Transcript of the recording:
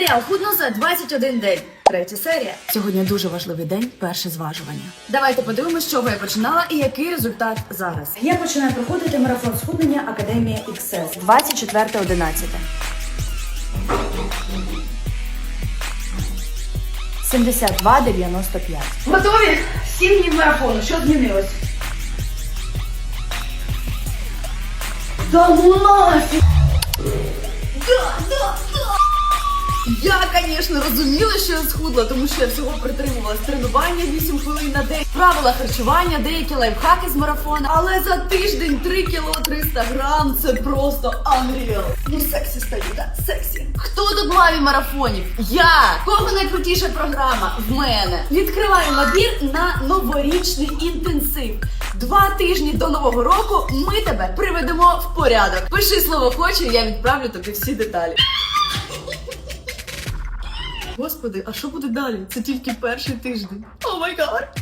Серіал худно за 21 день. Третя серія. Сьогодні дуже важливий день, перше зважування. Давайте подивимось, з чого я починала і який результат зараз. Я починаю проходити марафон схуднення Академія XS 24.11. 72,95. Готові? Сім днів марафону. Що змінилось? Да нафіг! Да, да, да. Я, звісно, розуміла, що я схудла, тому що я всього притримувалась тренування 8 хвилин на день, правила харчування, деякі лайфхаки з марафону. Але за тиждень 3 кіло 300 грам це просто unreal. Ну, сексі стаю, так, сексі. Хто тут маві марафонів? Я! Кого найкрутіша програма? В мене. Відкриваю набір на новорічний інтенсив. Два тижні до нового року ми тебе приведемо в порядок. Пиши слово хочу, я відправлю тобі всі деталі. Господи, а що буде далі? Це тільки перший тиждень. О май гад!